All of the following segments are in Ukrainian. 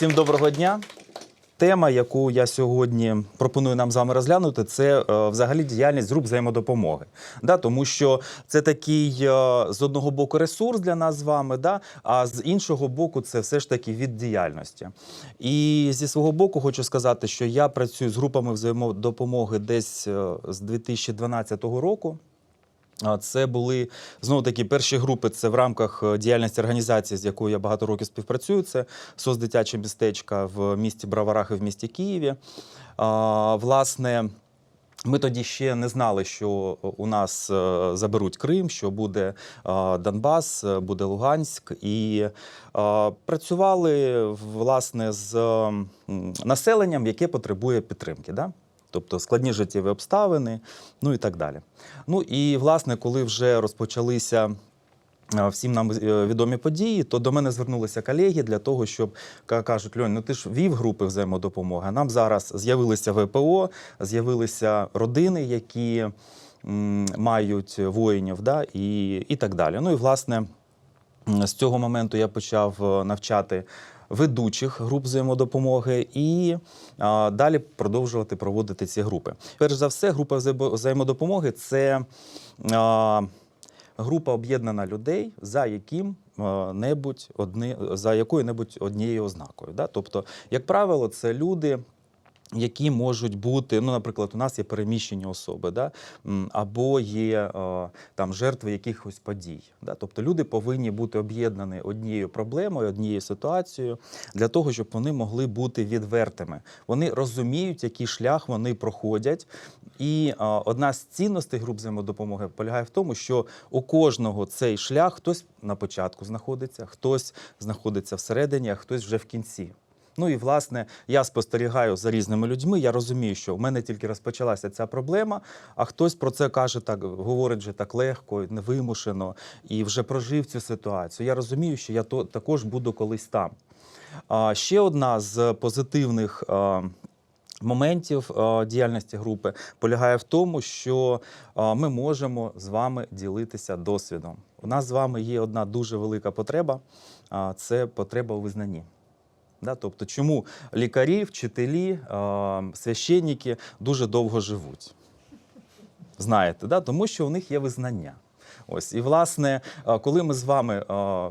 Всім доброго дня. Тема, яку я сьогодні пропоную нам з вами розглянути, це е, взагалі діяльність груп взаємодопомоги. Да, тому що це такий е, з одного боку ресурс для нас з вами, да, а з іншого боку, це все ж таки від діяльності. І зі свого боку хочу сказати, що я працюю з групами взаємодопомоги десь е, з 2012 року. Це були знову таки перші групи. Це в рамках е, діяльності організації, з якою я багато років співпрацюю. Це СОС дитяче містечка в місті Браварах і в місті Києві. Власне. Ми тоді ще не знали, що у нас е, заберуть Крим, що буде Донбас, е, буде Луганськ, і працювали власне з населенням, яке потребує підтримки. Да? Тобто складні життєві обставини, ну і так далі. Ну і власне, коли вже розпочалися. е, Всім нам е, відомі події, то до мене звернулися колеги для того, щоб кажуть: Льонь, ну ти ж вів групи взаємодопомоги. Нам зараз з'явилися ВПО, з'явилися родини, які м, мають воїнів, да, і, і так далі. Ну і власне з цього моменту я почав е, навчати ведучих груп взаємодопомоги і а, далі продовжувати проводити ці групи. Перш за все, група взаємодопомоги це а, група об'єднана людей за яким небудь одни, за якою-небудь однією ознакою. Да? Тобто, як правило, це люди. Які можуть бути, ну, наприклад, у нас є переміщені особи, да? або є е, там жертви якихось подій. Да? Тобто люди повинні бути об'єднані однією проблемою, однією ситуацією для того, щоб вони могли бути відвертими. Вони розуміють, який шлях вони проходять. І е, одна з цінностей груп взаємодопомоги полягає в тому, що у кожного цей шлях хтось на початку знаходиться, хтось знаходиться всередині, а хтось вже в кінці. Ну і власне я спостерігаю за різними людьми. Я розумію, що в мене тільки розпочалася ця проблема, а хтось про це каже так, говорить вже так легко, невимушено і вже прожив цю ситуацію. Я розумію, що я то також буду колись там. А ще одна з позитивних. Моментів діяльності групи полягає в тому, що ми можемо з вами ділитися досвідом. У нас з вами є одна дуже велика потреба це потреба у визнанні. Да? Тобто, чому лікарі, вчителі, е, священники дуже довго живуть? Знаєте, да? тому що у них є визнання. Ось. І, власне, е, коли ми з вами е,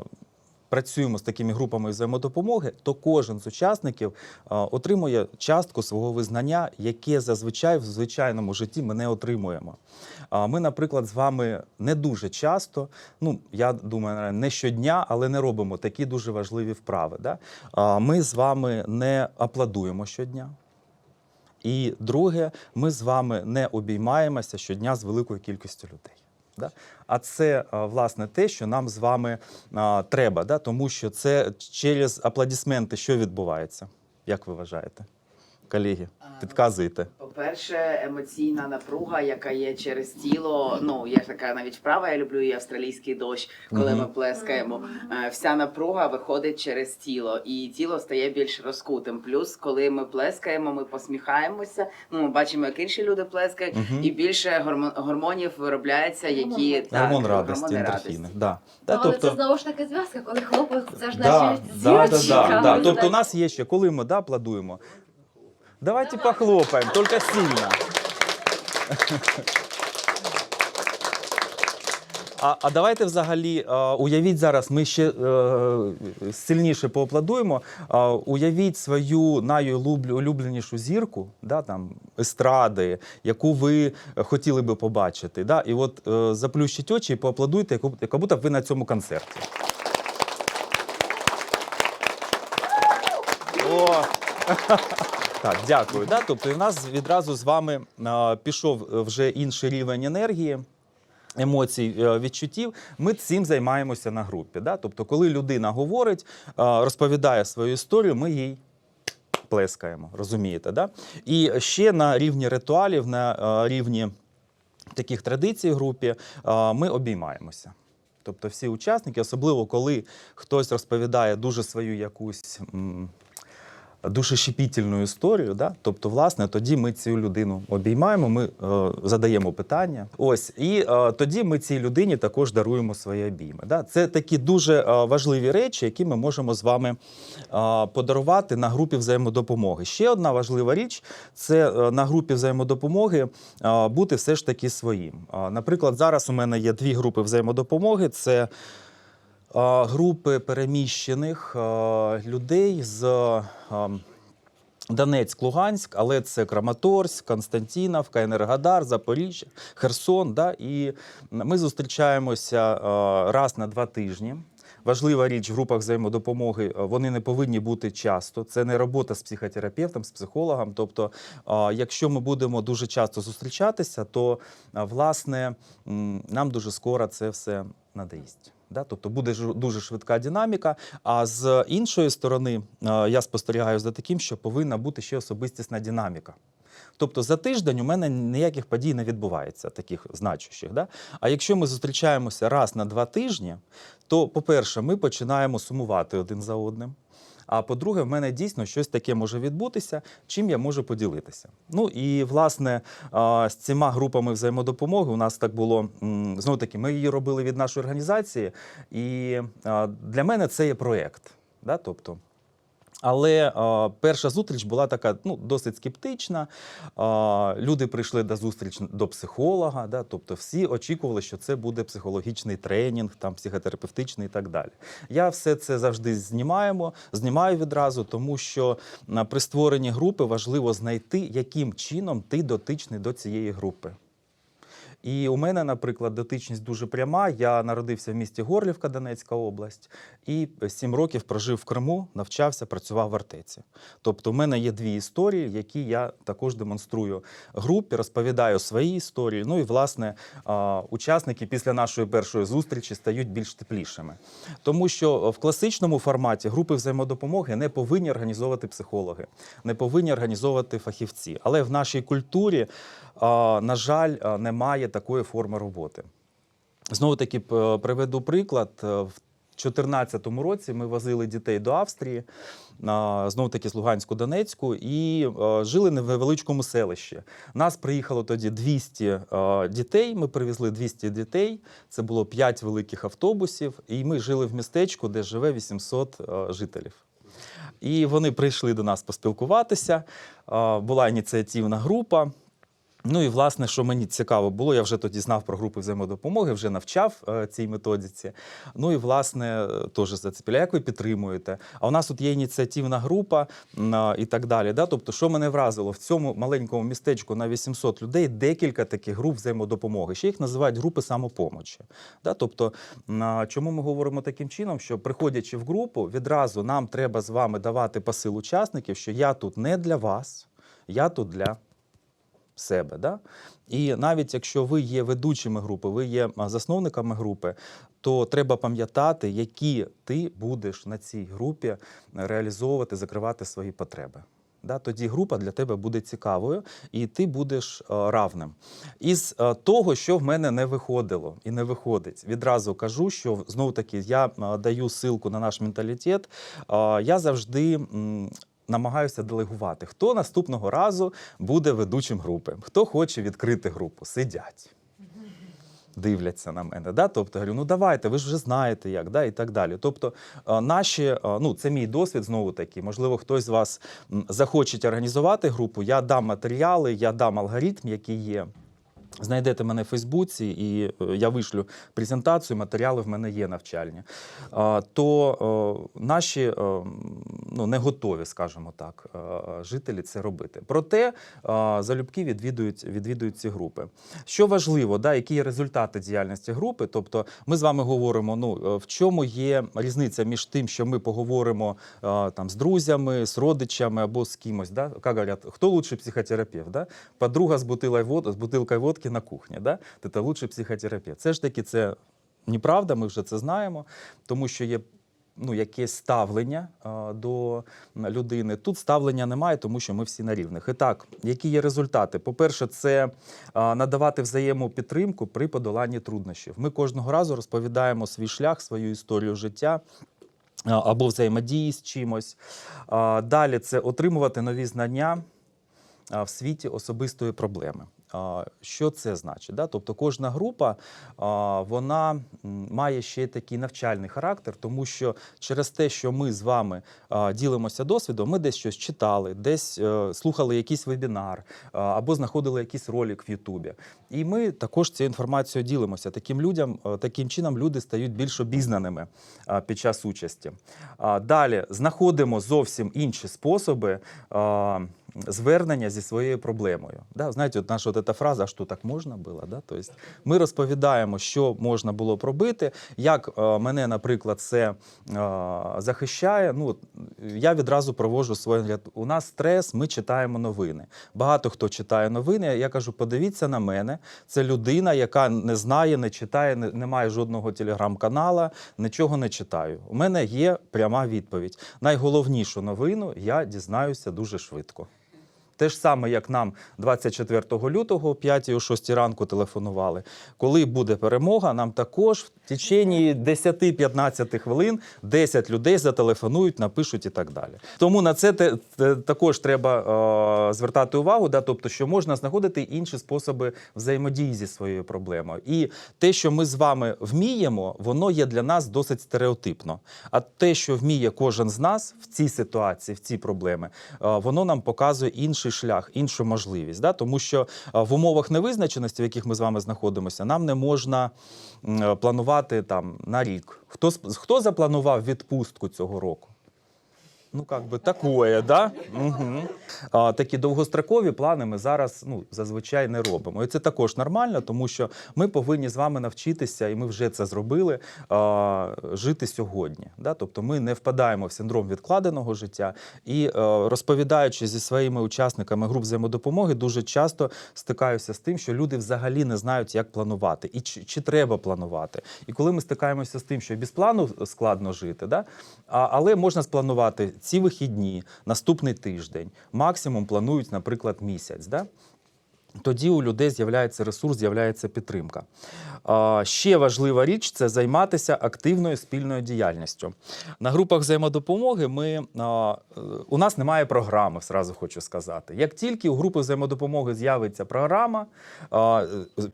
працюємо з такими групами взаємодопомоги, то кожен з учасників е, отримує частку свого визнання, яке зазвичай в звичайному житті ми не отримуємо. Ми, наприклад, з вами не дуже часто, ну я думаю, не щодня, але не робимо такі дуже важливі вправи. Да? Ми з вами не аплодуємо щодня. І друге, ми з вами не обіймаємося щодня з великою кількістю людей. Да? А це власне те, що нам з вами а, треба, да? тому що це через аплодисменти, що відбувається. Як ви вважаєте, колеги? Підказуйте. По-перше, емоційна напруга, яка є через тіло. Ну, є така навіть вправа, я люблю і австралійський дощ, коли ми плескаємо. Е, Вся напруга виходить через тіло, і тіло стає більш розкутим. Плюс, коли ми плескаємо, ми посміхаємося. Ну, ми бачимо, як інші люди плескають, і більше гормон- гормонів виробляється, які так, Гормон радості, ендорфіни. Да. Ну, Да, але це знову ж таки зв'язка, коли хлопець, це ж Да, наші да, да, да, да. Ну, Тобто у нас є ще, коли ми да, аплодуємо. Давайте похлопаємо, тільки сильно. А, а давайте взагалі е, уявіть зараз, ми ще е, сильніше поаплодуємо. Е, уявіть свою найулюбленішу зірку, да, там, естради, яку ви хотіли би побачити. Да? І от е, заплющіть очі і поаплодуйте, як, як будто ви на цьому концерті. О! Так, дякую. Да? Тобто, в нас відразу з вами а, пішов е, вже інший рівень енергії. Емоцій, е, відчуттів, ми цим займаємося на групі. Да? Тобто, коли людина говорить, розповідає свою історію, ми їй плескаємо, розумієте? Да? І ще на рівні ритуалів, на рівні таких традицій групі, ми обіймаємося. Тобто всі учасники, особливо коли хтось розповідає дуже свою якусь м, душещепітельну історію. Да? Тобто, власне, тоді ми цю людину обіймаємо, ми е, задаємо питання. Ось, і е, тоді ми цій людині також даруємо свої обійми. Да? Це такі дуже е, важливі речі, які ми можемо з вами е, подарувати на групі взаємодопомоги. Ще одна важлива річ це е, на групі взаємодопомоги е, бути все ж таки своїм. Е, Наприклад, зараз у мене є дві групи взаємодопомоги. Це групи переміщених людей з Донецьк, Луганськ, але це Краматорськ, Константинівка, Енергодар, Запоріжжя, Херсон. Да? І ми зустрічаємося раз на два тижні. Важлива річ в групах взаємодопомоги, вони не повинні бути часто. Це не робота з психотерапевтом, з психологом. Тобто, якщо ми будемо дуже часто зустрічатися, то власне нам дуже скоро це все надоїсть. Да? Тобто буде дуже швидка динаміка. А з іншої сторони, е, я спостерігаю за таким, що повинна бути ще особистісна динаміка. Тобто за тиждень у мене ніяких подій не відбувається, таких значущих. Да? А якщо ми зустрічаємося раз на два тижні, то, по-перше, ми починаємо сумувати один за одним. А по-друге, в мене дійсно щось таке може відбутися, чим я можу поділитися. Ну і власне з цими групами взаємодопомоги у нас так було знову таки. Ми її робили від нашої організації, і для мене це є проєкт. Да? Тобто, але а, перша зустріч була така ну, досить скептична. А, люди прийшли до зустріч до психолога, да, тобто всі очікували, що це буде психологічний тренінг, там, психотерапевтичний і так далі. Я все це завжди знімаємо, знімаю відразу, тому що а, при створенні групи важливо знайти, яким чином ти дотичний до цієї групи. І у мене, наприклад, дотичність дуже пряма. Я народився в місті Горлівка, Донецька область, і сім років прожив в Криму, навчався, працював в артеці. Тобто, у мене є дві історії, які я також демонструю групі, розповідаю свої історії. Ну і власне учасники після нашої першої зустрічі стають більш теплішими. Тому що в класичному форматі групи взаємодопомоги не повинні організовувати психологи, не повинні організовувати фахівці. Але в нашій культурі, на жаль, немає такої форми роботи. Знову таки приведу приклад. Е, В 2014 році ми возили дітей до Австрії, знову таки з Луганську, Донецьку, і е, жили в невеличкому селищі. Нас приїхало тоді 200 е, дітей. Ми привезли 200 дітей. Це було 5 великих автобусів, і ми жили в містечку, де живе 800 е, жителів. І вони прийшли до нас поспілкуватися. Була ініціативна група. Ну і власне, що мені цікаво було, я вже тоді знав про групи взаємодопомоги, вже навчав е, цій методиці. Ну і власне е, теж зацепіля, як ви підтримуєте. А у нас тут є ініціативна група а, і так далі. Да? Тобто, що мене вразило в цьому маленькому містечку на 800 людей декілька таких груп взаємодопомоги. Ще їх називають групи самопомочі. Да? Тобто, а, чому ми говоримо таким чином, що приходячи в групу, відразу нам треба з вами давати посил учасників, що я тут не для вас, я тут для себе. Да? І навіть якщо ви є ведучими групи, ви є засновниками групи, то треба пам'ятати, які ти будеш на цій групі реалізовувати, закривати свої потреби. Да, тоді група для тебе буде цікавою, і ти будеш равним. Із того, що в мене не виходило і не виходить, відразу кажу, що знову таки я даю ссылку на наш менталітет. Я завжди намагаюся делегувати. Хто наступного разу буде ведучим групи? Хто хоче відкрити групу? Сидять. Дивляться на мене, да? тобто говорю, ну давайте, ви ж вже знаєте як, да? і так далі. Тобто, е, наші, е, ну це мій досвід знову таки. Можливо, хтось з вас захоче організувати групу. Я дам матеріали, я дам алгоритм, який є. Знайдете мене в Фейсбуці, і е, я вишлю презентацію, матеріали в мене є навчальні. То е, наші е, ну, не готові, скажімо так, жителі це робити. Проте залюбки відвідують, відвідують ці групи. Що важливо, да, які є результати діяльності групи? Тобто, ми з вами говоримо, ну в чому є різниця між тим, що ми поговоримо там з друзями, з родичами або з кимось. Да? Як говорять, хто лучший психотерапевт? Да? Подруга з бутилкою водки на кухні. Да? Це лучший психотерапевт. Це ж таки це неправда, ми вже це знаємо, тому що є. Ну, якесь ставлення а, до людини. Тут ставлення немає, тому що ми всі на рівних. І так, які є результати? По-перше, це а, надавати взаємопідтримку при подоланні труднощів. Ми кожного разу розповідаємо свій шлях, свою історію життя. а, або взаємодії з чимось. А, Далі це отримувати нові знання а, в світі особистої проблеми. Що це значить? Да? Тобто кожна група вона має ще такий навчальний характер, тому що через те, що ми з вами ділимося досвідом, ми десь щось читали, десь е, слухали якийсь вебінар або знаходили якийсь ролик в Ютубі. І ми також цією інформацією ділимося. Таким людям, е, таким чином люди стають більш обізнаними під час участі. Далі знаходимо зовсім інші способи. Звернення зі своєю проблемою. Да? Знаєте, от наша от ця фраза, що так можна було? Да? Тобто ми розповідаємо, що можна було б робити, як е, мене, наприклад, це е, захищає. Ну, я відразу проводжу свій огляд. У нас стрес, ми читаємо новини. Багато хто читає новини. Я кажу, подивіться на мене. Це людина, яка не знає, не читає, не має жодного телеграм-канала, нічого не читаю. У мене є пряма відповідь. Найголовнішу новину я дізнаюся дуже швидко. Те ж саме, як нам 24 лютого о 5 о 6 ранку телефонували. Коли буде перемога, нам також в течение 10-15 хвилин 10 людей зателефонують, напишуть і так далі. Тому на це те, те- також треба е, звертати увагу, да, тобто, що можна знаходити інші способи взаємодії зі своєю проблемою. І те, що ми з вами вміємо, воно є для нас досить стереотипно. А те, що вміє кожен з нас в цій ситуації, в цій проблеми, е, воно нам показує інший шлях, іншу можливість. Да? Тому що е, в умовах невизначеності, в яких ми з вами знаходимося, нам не можна е, планувати там на рік. Хто хто запланував відпустку цього року? Ну, як би такое, да? Угу. А, такі довгострокові плани ми зараз ну, зазвичай не робимо. І це також нормально, тому що ми повинні з вами навчитися, і ми вже це зробили, а, жити сьогодні. Да? Тобто ми не впадаємо в синдром відкладеного життя. І е, розповідаючи зі своїми учасниками груп взаємодопомоги, дуже часто стикаюся з тим, що люди взагалі не знають, як планувати і чи, чи треба планувати. І коли ми стикаємося з тим, що без плану складно жити, да? а, але можна спланувати ці вихідні, наступний тиждень, максимум планують, наприклад, місяць. Да? Тоді у людей з'являється ресурс, з'являється підтримка. Ще важлива річ це займатися активною спільною діяльністю. На групах взаємодопомоги ми, у нас немає програми, зразу хочу сказати. Як тільки у групи взаємодопомоги з'явиться програма,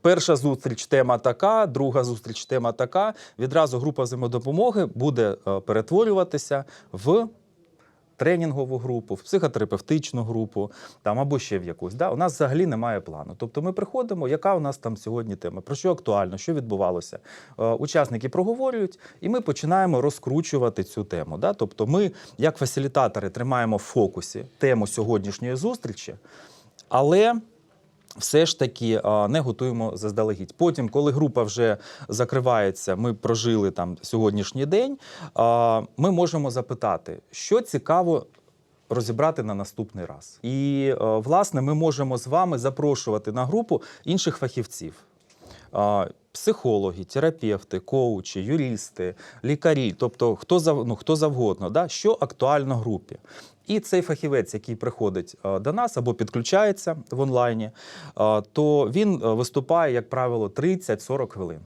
перша зустріч тема така, друга зустріч тема така, відразу група взаємодопомоги буде перетворюватися в тренінгову групу, в психотерапевтичну групу, там або ще в якусь. Да? У нас взагалі немає плану. Тобто ми приходимо, яка у нас там сьогодні тема, про що актуально, що відбувалося. Е, учасники проговорюють, і ми починаємо розкручувати цю тему. Да? Тобто, ми, як фасилітатори, тримаємо в фокусі тему сьогоднішньої зустрічі, але все ж таки не готуємо заздалегідь. Потім, коли група вже закривається, ми прожили там сьогоднішній день. Ми можемо запитати, що цікаво. Розібрати на наступний раз. І, власне, ми можемо з вами запрошувати на групу інших фахівців. Психологи, терапевти, коучі, юристи, лікарі, тобто хто ну, хто завгодно, да? що актуально групі. І цей фахівець, який приходить е, до нас або підключається в онлайні, е, то він е, виступає, як правило, 30-40 хвилин.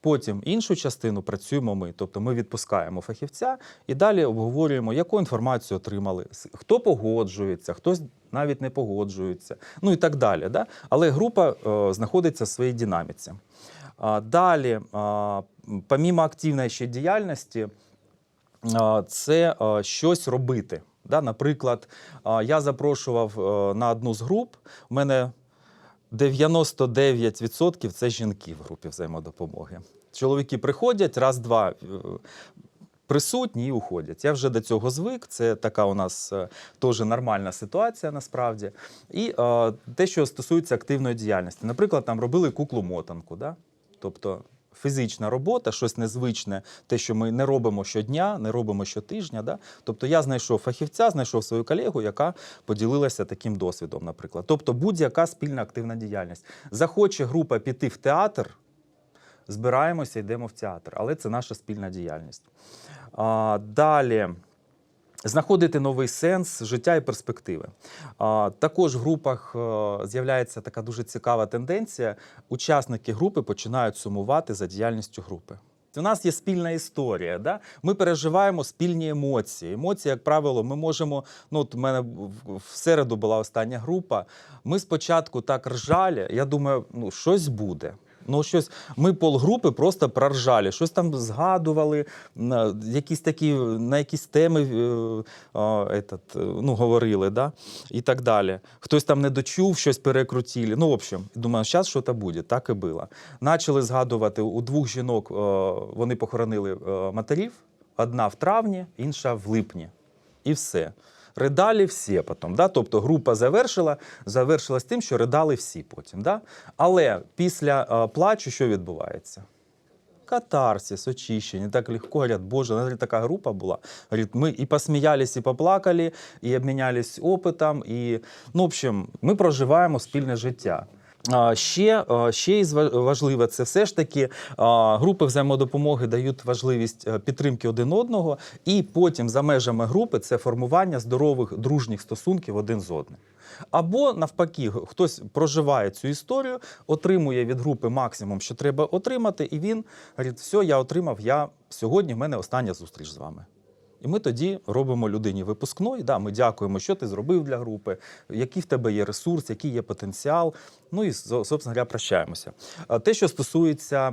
Потім іншу частину працюємо ми, тобто ми відпускаємо фахівця і далі обговорюємо, яку інформацію отримали, хто погоджується, хтось навіть не погоджується, ну і так далі. Да? Але група е, знаходиться в своїй динаміці. А, далі, а, помімо активної ще діяльності, а, це а, щось робити. Да? Наприклад, я запрошував е, на одну з груп. У мене 99% це жінки в групі взаємодопомоги. Чоловіки приходять, раз-два е, присутні і уходять. Я вже до цього звик. Це така у нас е, теж нормальна ситуація насправді. І е, те, що стосується активної діяльності. Наприклад, там робили куклу-мотанку. Да? Тобто фізична робота, щось незвичне, те, що ми не робимо щодня, не робимо щотижня. Да? Тобто я знайшов фахівця, знайшов свою колегу, яка поділилася таким досвідом, наприклад. Тобто будь-яка спільна активна діяльність. Захоче група піти в театр, збираємося, йдемо в театр, але це наша спільна діяльність. А, далі. Знаходити новий сенс життя і перспективи. Також в групах е, з'являється така дуже цікава тенденція. Учасники групи починають сумувати за діяльністю групи. У нас є спільна історія. Да? Ми переживаємо спільні емоції. Емоції, як правило, ми можемо. Ну, от у мене в- в середу була остання група. Ми спочатку так ржали. Я думаю, ну щось буде. Ну, щось ми полгрупи просто проржали, щось там згадували, на якісь такі на якісь теми е, е, ну, говорили, да? і так далі. Хтось там не дочув, щось перекрутили. Ну, в общем, думаю, зараз щось буде. Так і було. Начали згадувати у двох жінок, е, вони похоронили е, матерів. Одна в травні, інша в липні. І все. Ридали всі потім. Да? Тобто група завершила, завершилась тим, що ридали всі потім. Да? Але після е, плачу що відбувається? Катарсис, очищення, так легко говорять, боже, навіть така група була. Ми і посміялись, і поплакали, і обмінялись опитом. І, ну, в общем, ми проживаємо спільне життя. Ще, ще із важливе, це все ж таки групи взаємодопомоги дають важливість е, підтримки один одного, і потім за межами групи це формування здорових дружніх стосунків один з одним. Або навпаки, хтось проживає цю історію, отримує від групи максимум, що треба отримати, і він говорить: все, я отримав, я сьогодні в мене остання зустріч з вами. І ми тоді робимо людині випускной. Да, ми дякуємо, що ти зробив для групи, який в тебе є ресурс, який є потенціал. Ну і собственно говоря, прощаємося. Те, що стосується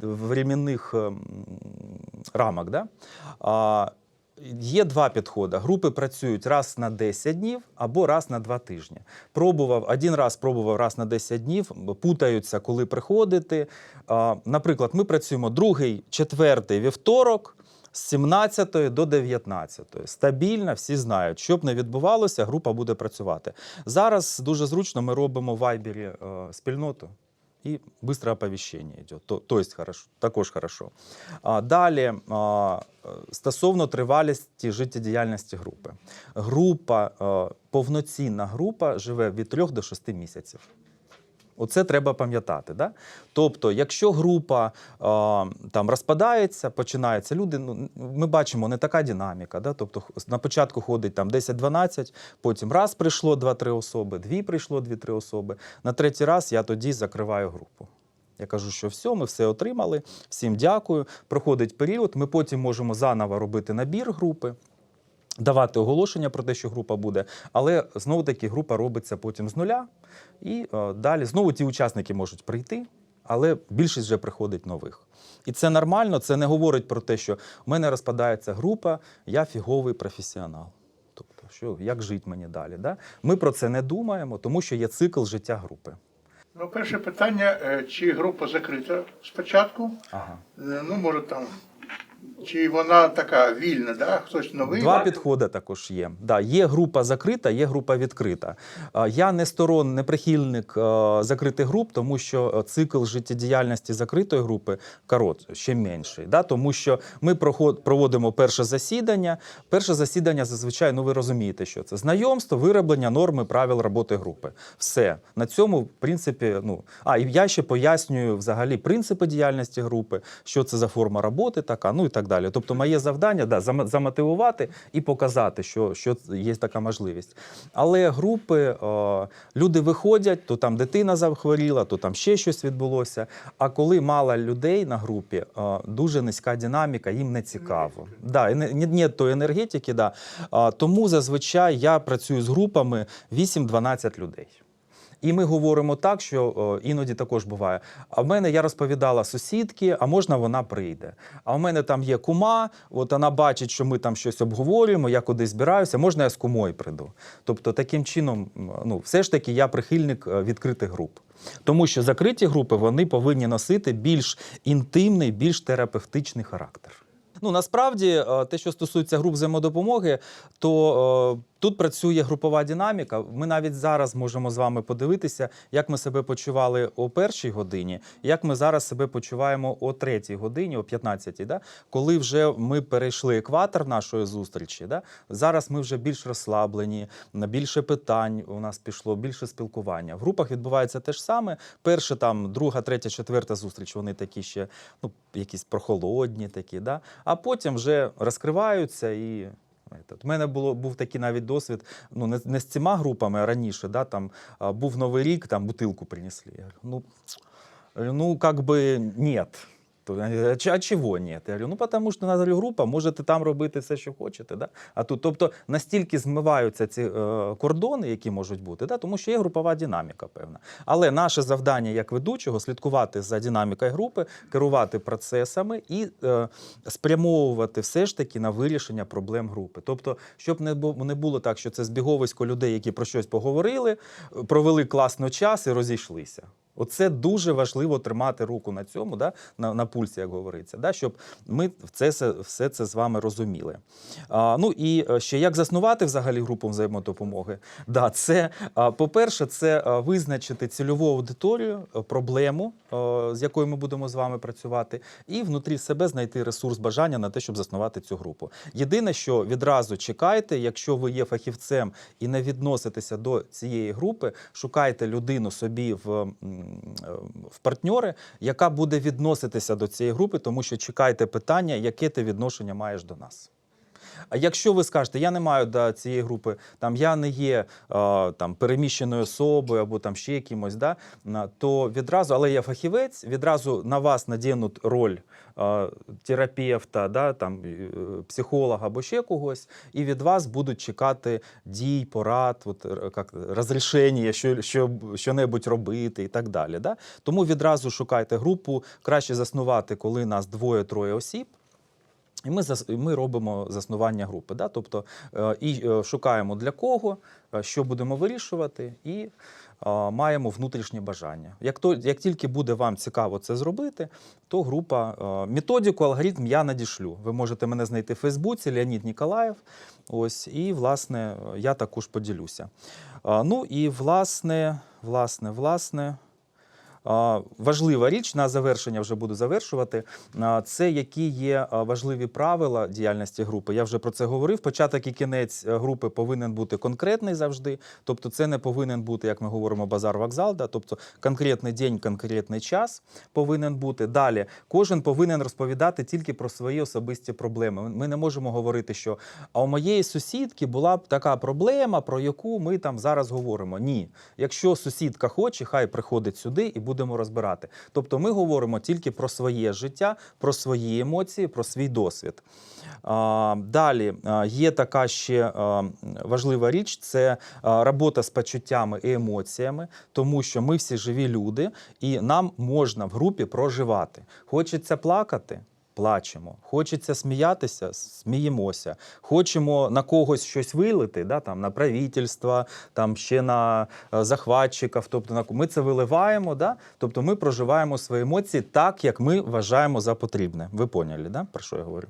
временних ем, рамок, да? Є два підходи. Групи працюють раз на 10 днів або раз на 2 тижні. Пробував один раз, пробував раз на 10 днів, путаються, коли приходити. Наприклад, ми працюємо другий, четвертий вівторок. З 17 до 19. Стабільно, всі знають, що б не відбувалося, група буде працювати. Зараз дуже зручно ми робимо в Вайбері е, спільноту і швидке оповіщення йде. То, то есть хорошо, також хорошо. А, далі, а, стосовно тривалості життєдіяльності групи. Група, е, повноцінна група живе від 3 до 6 місяців. Оце треба пам'ятати. Да? Тобто, якщо група е, там розпадається, починається люди, ну ми бачимо не така динаміка. Да? Тобто, на початку ходить там 10-12, потім раз прийшло 2-3 особи, дві прийшло 2-3 особи. На третій раз я тоді закриваю групу. Я кажу, що все, ми все отримали, всім дякую. Проходить період, ми потім можемо заново робити набір групи. Давати оголошення про те, що група буде, але знову таки група робиться потім з нуля, і е, далі знову ті учасники можуть прийти, але більшість вже приходить нових. І це нормально, це не говорить про те, що в мене розпадається група, я фіговий професіонал. Тобто, що як жити мені далі? Да? Ми про це не думаємо, тому що є цикл життя групи. Ну, перше питання, е, чи група закрита спочатку? Ага. Е, Ну, може там. Чи вона така вільна, да? хтось новий? Два підходи також є. Да, є група закрита, є група відкрита. Я не сторон, не прихильник закритих груп, тому що е, цикл життєдіяльності закритої групи корот, ще менший. Да? Тому що ми проводимо перше засідання. Перше засідання зазвичай, ну ви розумієте, що це знайомство, вироблення норми правил роботи групи. Все на цьому, в принципі, ну а і я ще пояснюю взагалі принципи діяльності групи, що це за форма роботи, така, ну і так далі. Тобто, моє завдання да, замотивувати і показати, що, що є така можливість. Але групи, е, люди виходять, то там дитина захворіла, то там ще щось відбулося. А коли мало людей на групі, е, дуже низька динаміка, їм не цікаво. Да, не, не, тої енергетики, да. А, тому зазвичай я працюю з групами 8-12 людей. І ми говоримо так, що іноді також буває. А в мене я розповідала сусідки, а можна вона прийде. А в мене там є кума, от вона бачить, що ми там щось обговорюємо, я кудись збираюся, можна я з кумою прийду. Тобто, таким чином, ну, все ж таки, я прихильник е, відкритих груп. Тому що закриті групи вони повинні носити більш інтимний, більш терапевтичний характер. Ну насправді, е, те, що стосується груп взаємодопомоги, то е, тут працює групова динаміка. Ми навіть зараз можемо з вами подивитися, як ми себе почували о першій годині, як ми зараз себе почуваємо о третій годині, о 15-й, да? коли вже ми перейшли екватор нашої зустрічі. Да? Зараз ми вже більш розслаблені, на більше питань у нас пішло, більше спілкування. В групах відбувається те ж саме. Перша, там, друга, третя, четверта зустріч, вони такі ще ну, якісь прохолодні, такі, да? а потім вже розкриваються і. У мене було, був такий навіть досвід, ну не, не з цими групами, а раніше, да, там був Новий рік, там бутилку принесли. Я говорю, ну, ну как би нет. То, а, чого ні? Я говорю, ну тому що у група, можете там робити все, що хочете. Да? А тут, тобто, настільки змиваються ці е, кордони, які можуть бути, да? тому що є групова динаміка певна. Але наше завдання як ведучого слідкувати за динамікою групи, керувати процесами і е, спрямовувати все ж таки на вирішення проблем групи. Тобто, щоб не було так, що це збіговисько людей, які про щось поговорили, провели класно час і розійшлися. Оце дуже важливо тримати руку на цьому, да? на, на пульсі, як говориться, да? щоб ми це, все, це з вами розуміли. А, ну і е, ще як заснувати взагалі групу взаємодопомоги? Да, це, по-перше, це визначити цільову аудиторію, е, проблему, е, з якою ми будемо з вами працювати, і внутрі себе знайти ресурс бажання на те, щоб заснувати цю групу. Єдине, що відразу чекайте, якщо ви є фахівцем і не відноситеся до цієї групи, шукайте людину собі в, е, в партньори, яка буде відноситися до цієї групи, тому що чекайте питання, яке ти відношення маєш до нас. А якщо ви скажете, я не маю до цієї групи, там я не є е, там переміщеною особою або там ще якимось, да, то відразу, але я фахівець, відразу на вас надінуть роль е, терапевта, да, там, е, психолога або ще когось, і від вас будуть чекати дій, порад, от, як, розрішення, що, що, що-небудь робити і так далі. Да? Тому відразу шукайте групу, краще заснувати, коли нас двоє-троє осіб. І ми, ми робимо заснування групи. Да? Тобто е, і е, шукаємо для кого, е, що будемо вирішувати, і маємо внутрішнє бажання. Як, то, як тільки буде вам цікаво це зробити, то група методику, алгоритм я надішлю. Ви можете мене знайти в Фейсбуці, Леонід Ніколаєв. Ось, і, власне, я також поділюся. Ну і власне, власне, власне. Важлива річ на завершення вже буду завершувати. Це які є важливі правила діяльності групи. Я вже про це говорив. Початок і кінець е, групи повинен бути конкретний завжди. Тобто, це не повинен бути, як ми говоримо, базар-вокзал. Да? Тобто конкретний день, конкретний час повинен бути. Далі кожен повинен розповідати тільки про свої особисті проблеми. Ми не можемо говорити, що а у моєї сусідки була б така проблема, про яку ми там зараз говоримо. Ні, якщо сусідка хоче, хай приходить сюди і будемо розбирати. Тобто, ми говоримо тільки про своє життя, про свої емоції, про свій досвід. Далі є така ще важлива річ: це робота з почуттями і емоціями, тому що ми всі живі люди, і нам можна в групі проживати. Хочеться плакати. Плачемо, хочеться сміятися, сміємося. Хочемо на когось щось вилити, да, там, на правительство, там ще на е, захватчиків. Тобто на ми це виливаємо, да? тобто ми проживаємо свої емоції так, як ми вважаємо за потрібне. Ви поняли, да? про що я говорю?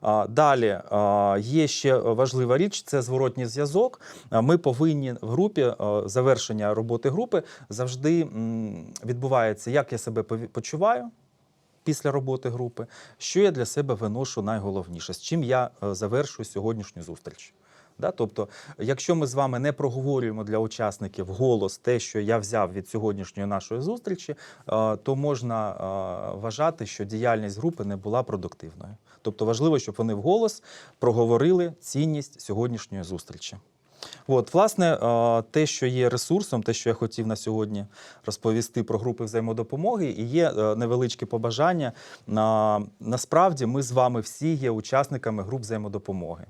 А, далі а, є ще важлива річ це зворотній зв'язок. Ми повинні в групі завершення роботи групи завжди відбувається, як я себе почуваю після роботи групи, що я для себе виношу найголовніше, з чим я е, завершую сьогоднішню зустріч. Да? Тобто, якщо ми з вами не проговорюємо для учасників голос те, що я взяв від сьогоднішньої нашої зустрічі, е, то можна е, вважати, що діяльність групи не була продуктивною. Тобто важливо, щоб вони вголос проговорили цінність сьогоднішньої зустрічі. От, власне, те, що є ресурсом, те, що я хотів на сьогодні розповісти про групи взаємодопомоги, і є е, невеличке побажання. Насправді, ми з вами всі є учасниками груп взаємодопомоги.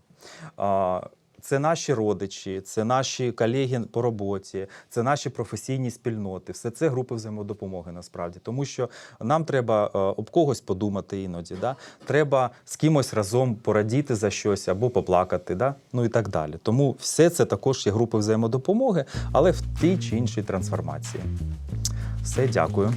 Це наші родичі, це наші колеги по роботі, це наші професійні спільноти. Все це групи взаємодопомоги насправді, тому що нам треба е, об когось подумати іноді. Да? Треба з кимось разом порадіти за щось або поплакати, да? ну і так далі. Тому все це також є групи взаємодопомоги, але в тій чи іншій трансформації. Все, дякую.